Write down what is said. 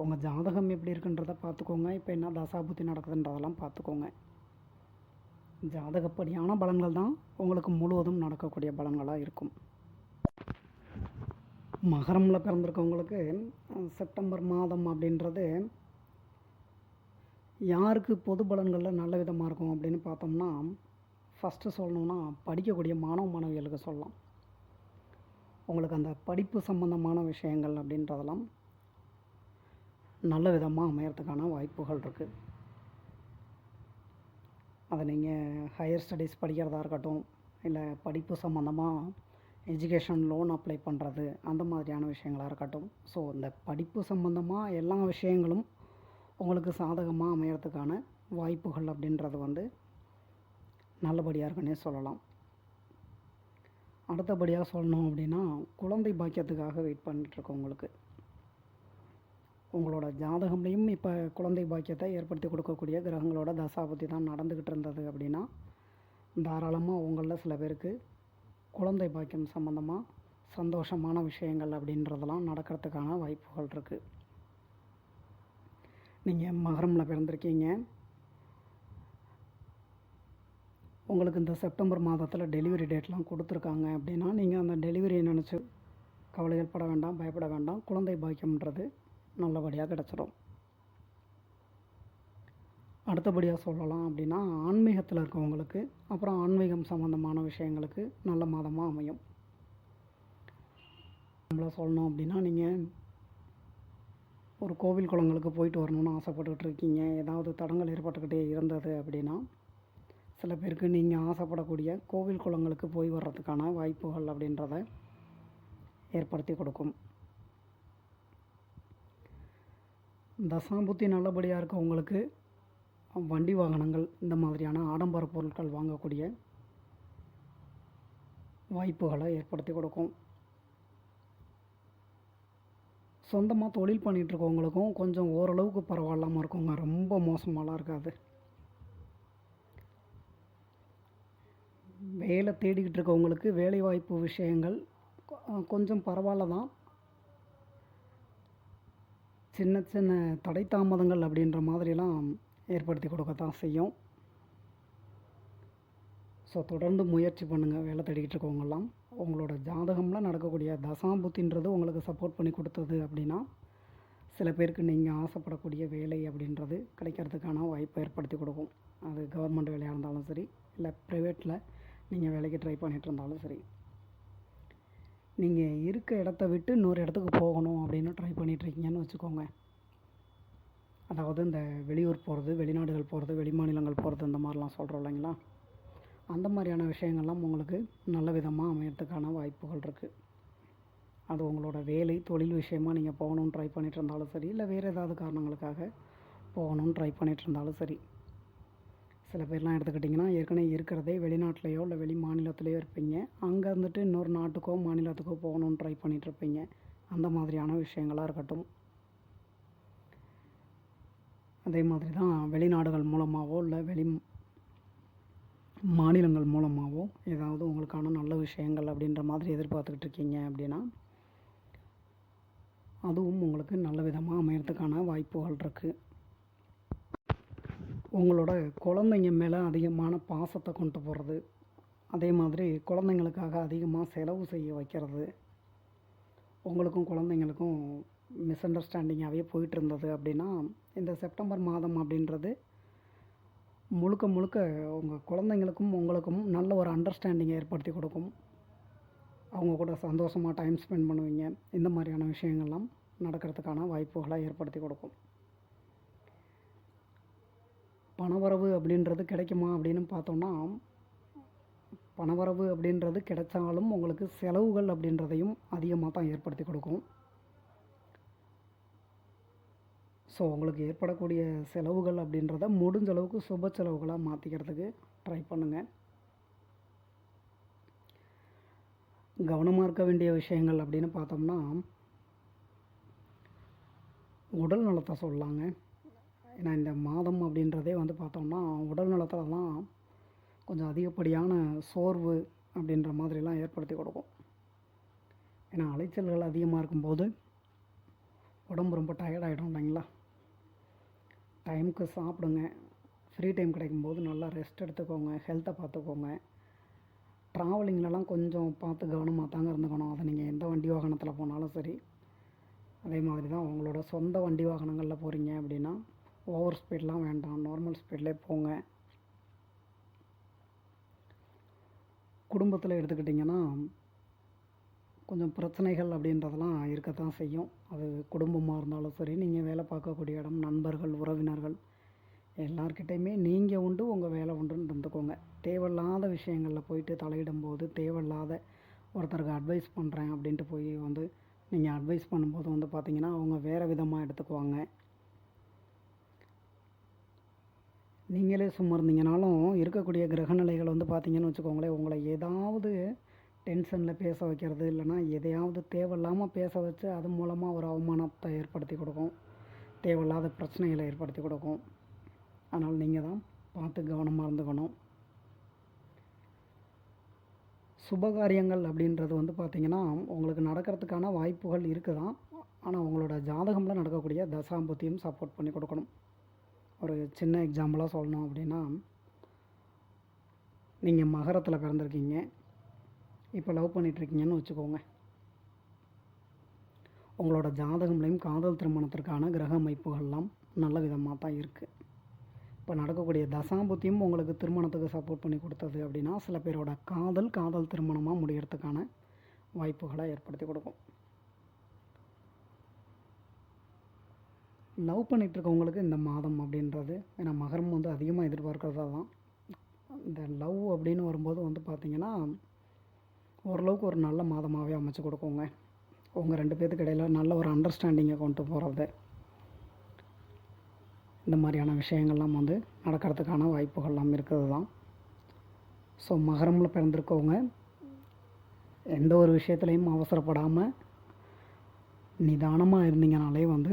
உங்கள் ஜாதகம் எப்படி இருக்குன்றதை பார்த்துக்கோங்க. இப்போ என்ன தசாபுத்தி நடக்குதுன்றதெல்லாம் பார்த்துக்கோங்க. ஜாதகப்படியான பலன்கள் தான் உங்களுக்கு முழுவதும் நடக்கக்கூடிய பலன்களாக இருக்கும். மகரமில் பிறந்திருக்கவங்களுக்கு செப்டம்பர் மாதம் அப்படின்றது யாருக்கு பொது பலன்களில் நல்ல விதமாக இருக்கும் அப்படின்னு பார்த்தோம்னா ஃபஸ்ட்டு சொல்லணுன்னா படிக்கக்கூடிய மாணவ மாணவிகளுக்கு சொல்லலாம். உங்களுக்கு அந்த படிப்பு சம்பந்தமான விஷயங்கள் அப்படின்றதெல்லாம் நல்ல விதமாக அமையறதுக்கான வாய்ப்புகள் இருக்குது அதை நீங்கள் ஹையர் ஸ்டடீஸ் படிக்கிறதா இருக்கட்டும் இல்லை படிப்பு சம்மந்தமாக எஜுகேஷன் லோன் அப்ளை பண்ணுறது அந்த மாதிரியான விஷயங்களாக இருக்கட்டும். ஸோ இந்த படிப்பு சம்மந்தமாக எல்லா விஷயங்களும் உங்களுக்கு சாதகமாக அமையறதுக்கான வாய்ப்புகள் அப்படின்றது வந்து நல்லபடியாக இருக்குன்னே சொல்லலாம். அடுத்தபடியாக சொல்லணும் அப்படின்னா குழந்தை பாக்கியத்துக்காக வெயிட் பண்ணிகிட்ருக்கவங்களுக்கு உங்களோட ஜாதகம்லேயும் இப்போ குழந்தை பாக்கியத்தை ஏற்படுத்தி கொடுக்கக்கூடிய கிரகங்களோட தசாபத்தி தான் நடந்துக்கிட்டு இருந்தது அப்படின்னா தாராளமாக உங்களில் சில பேருக்கு குழந்தை பாக்கியம் சம்மந்தமாக சந்தோஷமான விஷயங்கள் அப்படின்றதெல்லாம் நடக்கிறதுக்கான வாய்ப்புகள் இருக்குது நீங்கள் மகரமில் பிறந்திருக்கீங்க. உங்களுக்கு இந்த செப்டம்பர் மாதத்தில் டெலிவரி டேட்லாம் கொடுத்துருக்காங்க அப்படின்னா நீங்கள் அந்த டெலிவரியை நினச்சி கவலைகள் பட வேண்டாம் பயப்பட வேண்டாம். குழந்தை பாக்கியம்ன்றது நல்லபடியாக கிடச்சிரும். அடுத்தபடியாக சொல்லலாம் அப்படின்னா ஆன்மீகத்தில் இருக்கவங்களுக்கு அப்புறம் ஆன்மீகம் சம்மந்தமான விஷயங்களுக்கு நல்ல மாதமாக அமையும். நம்மள சொல்லணும் அப்படின்னா நீங்கள் ஒரு கோவில் குளங்களுக்கு போயிட்டு வரணும்னு ஆசைப்பட்டுக்கிட்டு இருக்கீங்க. ஏதாவது தடங்கள் ஏற்பட்டுக்கிட்டே இருந்தது அப்படின்னா சில பேருக்கு நீங்கள் ஆசைப்படக்கூடிய கோவில் குளங்களுக்கு போய் வர்றதுக்கான வாய்ப்புகள் அப்படின்றத ஏற்படுத்தி கொடுக்கும். தசாம்புத்தி நல்லபடியாக இருக்கவங்களுக்கு வண்டி வாகனங்கள் இந்த மாதிரியான ஆடம்பர பொருட்கள் வாங்கக்கூடிய வாய்ப்புகளை ஏற்படுத்தி கொடுக்கும். சொந்தமாக தொழில் பண்ணிகிட்டு இருக்கவங்களுக்கும் கொஞ்சம் ஓரளவுக்கு பரவாயில்லாமல் இருக்குங்க ரொம்ப மோசமாலாம் இருக்காது. வேலை தேடிக்கிட்டு இருக்கவங்களுக்கு வேலைவாய்ப்பு விஷயங்கள் கொஞ்சம் பரவாயில்ல தான் சின்ன சின்ன தடை தாமதங்கள் அப்படின்ற மாதிரிலாம் ஏற்படுத்தி கொடுக்கத்தான் செய்யும். ஸோ தொடர்ந்து முயற்சி பண்ணுங்கள் வேலை தேடிக்கிட்டு இருக்கவங்கெல்லாம். உங்களோட ஜாதகம்லாம் நடக்கக்கூடிய தசாபுத்தின்றது உங்களுக்கு சப்போர்ட் பண்ணி கொடுத்தது அப்படின்னா சில பேருக்கு நீங்கள் ஆசைப்படக்கூடிய வேலை அப்படின்றது கிடைக்கிறதுக்கான வாய்ப்பை ஏற்படுத்தி கொடுக்கும். அது கவர்மெண்ட் வேலையாக இருந்தாலும் சரி இல்லை ப்ரைவேட்டில் நீங்கள் வேலைக்கு ட்ரை பண்ணிகிட்டு இருந்தாலும் சரி. நீங்கள் இருக்க இடத்த விட்டு இன்னொரு இடத்துக்கு போகணும் அப்படின்னு ட்ரை பண்ணிகிட்ருக்கீங்கன்னு வச்சுக்கோங்க. அதாவது இந்த வெளியூர் போகிறது வெளிநாடுகள் போகிறது வெளிமாநிலங்கள் போகிறது இந்த மாதிரிலாம் சொல்கிறோம் இல்லைங்களா? அந்த மாதிரியான விஷயங்கள்லாம் உங்களுக்கு நல்ல விதமாக அமையறதுக்கான வாய்ப்புகள் இருக்குது அது உங்களோட வேலை தொழில் விஷயமாக நீங்கள் போகணும்னு ட்ரை பண்ணிகிட்டு இருந்தாலும் சரி இல்லை வேறு ஏதாவது காரணங்களுக்காக போகணும்னு ட்ரை பண்ணிகிட்டு இருந்தாலும் சரி சில பேர்லாம் எடுத்துக்கிட்டிங்கன்னா ஏற்கனவே இருக்கிறதே வெளிநாட்டிலையோ இல்லை வெளி மாநிலத்திலையோ இருப்பீங்க. அங்கே இருந்துட்டு இன்னொரு நாட்டுக்கோ மாநிலத்துக்கோ போகணும்னு ட்ரை பண்ணிகிட்ருப்பீங்க அந்த மாதிரியான விஷயங்களாக இருக்கட்டும். அதே மாதிரி தான் வெளிநாடுகள் மூலமாகவோ இல்லை வெளி மாநிலங்கள் மூலமாகவோ ஏதாவது உங்களுக்கான நல்ல விஷயங்கள் அப்படின்ற மாதிரி எதிர்பார்த்துக்கிட்டு இருக்கீங்க அப்படின்னா அதுவும் உங்களுக்கு நல்ல விதமாக அமையறதுக்கான வாய்ப்புகள் இருக்குது உங்களோட குழந்தைங்க மேலே அதிகமான பாசத்தை கொண்டு போகிறது அதே மாதிரி குழந்தைங்களுக்காக அதிகமாக செலவு செய்ய வைக்கிறது. உங்களுக்கும் குழந்தைங்களுக்கும் மிஸ் அண்டர்ஸ்டாண்டிங்காகவே போயிட்டு இருந்தது அப்படின்னா இந்த செப்டம்பர் மாதம் அப்படின்றது முழுக்க முழுக்க உங்கள் குழந்தைங்களுக்கும் உங்களுக்கும் நல்ல ஒரு அண்டர்ஸ்டாண்டிங்கை ஏற்படுத்தி கொடுக்கும். அவங்க கூட சந்தோஷமாக டைம் ஸ்பெண்ட் பண்ணுவீங்க. இந்த மாதிரியான விஷயங்கள்லாம் நடக்கிறதுக்கான வாய்ப்புகளை ஏற்படுத்தி கொடுக்கும். பணவரவு அப்படின்றது கிடைக்குமா அப்படின்னு பார்த்தோம்னா பணவரவு அப்படின்றது கிடைச்சாலும் உங்களுக்கு செலவுகள் அப்படின்றதையும் அதிகமாக தான் ஏற்படுத்தி கொடுக்கும். ஸோ உங்களுக்கு ஏற்படக்கூடிய செலவுகள் அப்படின்றத முடிஞ்ச அளவுக்கு சுப செலவுகளாக மாற்றிக்கிறதுக்கு ட்ரை பண்ணுங்கள் கவனமாக இருக்க வேண்டிய விஷயங்கள் அப்படின்னு பார்த்தோம்னா உடல் நலத்தை சொல்லலாங்க. ஏன்னா இந்த மாதம் அப்படின்றதே வந்து பார்த்தோம்னா உடல் நலத்தில் தான் கொஞ்சம் அதிகப்படியான சோர்வு அப்படின்ற மாதிரிலாம் ஏற்படுத்தி கொடுக்கும். ஏன்னா அலைச்சல்கள் அதிகமாக இருக்கும்போது உடம்பு ரொம்ப டயர்ட் ஆகிடும் இல்லைங்களா? டைமுக்கு சாப்பிடுங்க. ஃப்ரீ டைம் கிடைக்கும்போது நல்லா ரெஸ்ட் எடுத்துக்கோங்க ஹெல்த்தை பார்த்துக்கோங்க. ட்ராவலிங்லலாம் கொஞ்சம் பார்த்து கவனமாக தாங்க இருந்துக்கணும். அதை நீங்கள் எந்த வண்டி வாகனத்தில் போனாலும் சரி. அதே மாதிரி தான் உங்களோட சொந்த வண்டி வாகனங்களில் போகிறீங்க அப்படின்னா ஓவர் ஸ்பீட்லாம் வேண்டாம். நார்மல் ஸ்பீட்லேயே போங்க. குடும்பத்தில் எடுத்துக்கிட்டிங்கன்னா கொஞ்சம் பிரச்சனைகள் அப்படின்றதெல்லாம் இருக்கத்தான் செய்யும். அது குடும்பமாக இருந்தாலும் சரி நீங்கள் வேலை பார்க்கக்கூடிய இடம் நண்பர்கள் உறவினர்கள் எல்லார்கிட்டையுமே நீங்கள் உண்டு உங்கள் வேலை உண்டுன்னு இருந்துக்கோங்க. தேவையில்லாத விஷயங்களில் போயிட்டு தலையிடும்போது தேவையில்லாத ஒருத்தருக்கு அட்வைஸ் பண்ணுறேன் அப்படின்ட்டு போய் வந்து நீங்கள் அட்வைஸ் பண்ணும்போது வந்து பார்த்திங்கன்னா அவங்க வேறு விதமாக எடுத்துக்குவாங்க. நீங்களே சும்மா இருந்தீங்கனாலும் இருக்கக்கூடிய கிரகநிலைகள் வந்து பார்த்தீங்கன்னு வச்சுக்கோங்களேன் உங்களை ஏதாவது டென்ஷனில் பேச வைக்கிறது இல்லைன்னா எதையாவது தேவையில்லாமல் பேச வச்சு அது மூலமாக ஒரு அவமானத்தை ஏற்படுத்தி கொடுக்கும். தேவையில்லாத பிரச்சனைகளை ஏற்படுத்தி கொடுக்கும். அதனால் நீங்கள் தான் பார்த்து கவனமாக இருந்துக்கணும். சுபகாரியங்கள் அப்படின்றது வந்து பார்த்திங்கன்னா உங்களுக்கு நடக்கிறதுக்கான வாய்ப்புகள் இருக்குது தான் ஆனால் உங்களோட ஜாதகமில் நடக்கக்கூடிய தசாம்பத்தியும் சப்போர்ட் பண்ணி கொடுக்கணும். ஒரு சின்ன எக்ஸாம்பிளாக சொல்லணும் அப்படின்னா நீங்கள் மகரத்தில் பிறந்திருக்கீங்க. இப்போ லவ் பண்ணிகிட்ருக்கீங்கன்னு வச்சுக்கோங்க. உங்களோட ஜாதகம்லேயும் காதல் திருமணத்திற்கான கிரக அமைப்புகள்லாம் நல்ல விதமாக தான் இருக்குது இப்போ நடக்கக்கூடிய தசாபுத்தியும் உங்களுக்கு திருமணத்துக்கு சப்போர்ட் பண்ணி கொடுத்தது அப்படின்னா சில பேரோட காதல் காதல் திருமணமாக முடிகிறதுக்கான வாய்ப்புகளை ஏற்படுத்தி கொடுக்கும். லவ் பண்ணிகிட்டு இருக்கவங்களுக்கு இந்த மாதம் அப்படின்றது ஏன்னா மகரம் வந்து அதிகமாக எதிர்பார்க்கறதா தான் இந்த லவ் அப்படின்னு வரும்போது வந்து பார்த்திங்கன்னா ஓரளவுக்கு ஒரு நல்ல மாதமாகவே அமைச்சு கொடுக்குங்க. உங்கள் ரெண்டு பேர்த்துக்கு இடையில நல்ல ஒரு அண்டர்ஸ்டாண்டிங்கை கொண்டு போகிறது இந்த மாதிரியான விஷயங்கள்லாம் வந்து நடக்கிறதுக்கான வாய்ப்புகள்லாம் இருக்கிறது தான் ஸோ மகரமில் பிறந்திருக்கவங்க எந்த ஒரு விஷயத்துலையும் அவசரப்படாமல் நிதானமாக இருந்தீங்கனாலே வந்து